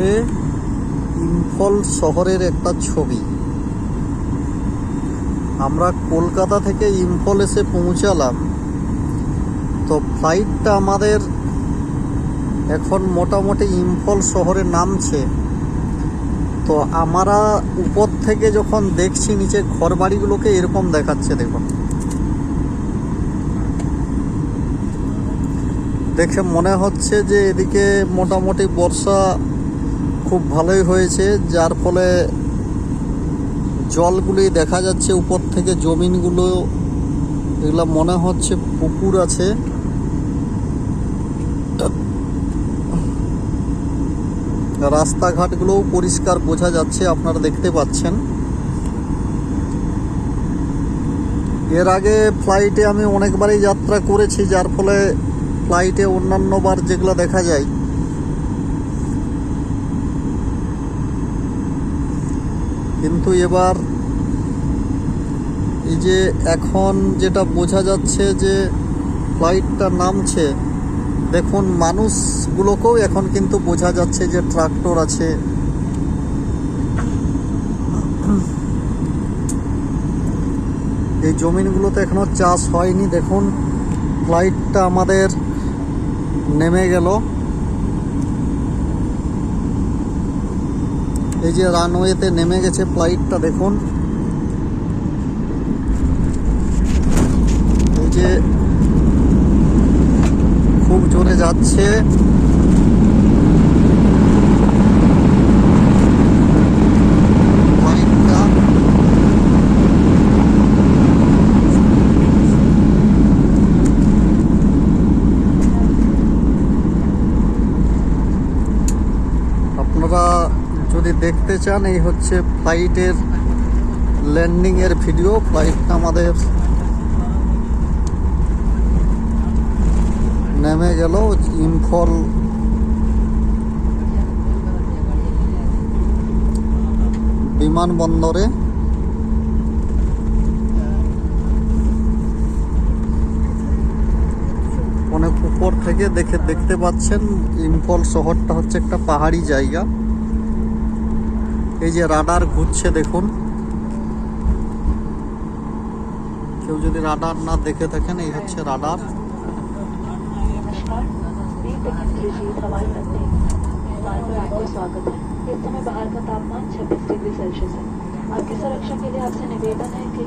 হচ্ছে ইম্ফল শহরের একটা ছবি। আমরা কলকাতা থেকে ইম্ফল এসে পৌঁছালাম। তো ফ্লাইটটা আমাদের এখন মোটামুটি ইম্ফল শহরে নামছে। তো আমরা উপর থেকে যখন দেখছি, নিচে ঘর বাড়িগুলোকে এরকম দেখাচ্ছে, দেখুন। দেখে মনে হচ্ছে যে এদিকে মোটামুটি বর্ষা খুব ভালোই হয়েছে, যার ফলে জলগুলি দেখা যাচ্ছে উপর থেকে, জমিনগুলো, এগুলো মনে হচ্ছে পুকুর আছে। রাস্তাঘাটগুলোও পরিষ্কার বোঝা যাচ্ছে, আপনারা দেখতে পাচ্ছেন। এর আগে ফ্লাইটে আমি অনেকবারই যাত্রা করেছি, যার ফলে ফ্লাইটে অন্যান্য বার যেগুলো দেখা যায় কিন্তু এবার এই যে এখন যেটা বোঝা যাচ্ছে যে ফ্লাইটটা নামছে, দেখুন, মানুষগুলোকেও এখন কিন্তু বোঝা যাচ্ছে যে ট্রাক্টর আছে। এই জমিনগুলোতে এখনও চাষ হয়নি। দেখুন, ফ্লাইটটা আমাদের নেমে গেল। এই যে রানওয়েতে নেমে গেছে ফ্লাইটটা দেখুন। এই যে খুব জোরে যাচ্ছে। আপনারা যদি দেখতে চান, এই হচ্ছে ফ্লাইটের ল্যান্ডিংয়ের ভিডিও ফ্লাইটটা আমাদের নেমে গেল, ইম্ফল বিমানবন্দরে। অনেক উপর থেকে দেখে, দেখতে পাচ্ছেন, ইম্ফল শহরটা হচ্ছে একটা পাহাড়ি জায়গা। এই যে রাডার ঘুরছে দেখুন কেউ যদি রাডার না দেখে থাকেন এই হচ্ছে রাডার नमस्कार बी टिकट लीजिए हवाई अड्डे विमान पर आपका स्वागत है इस समय बाहर का तापमान 26 डिग्री सेल्सियस है आपकी सुरक्षा के लिए आपसे निवेदन है कि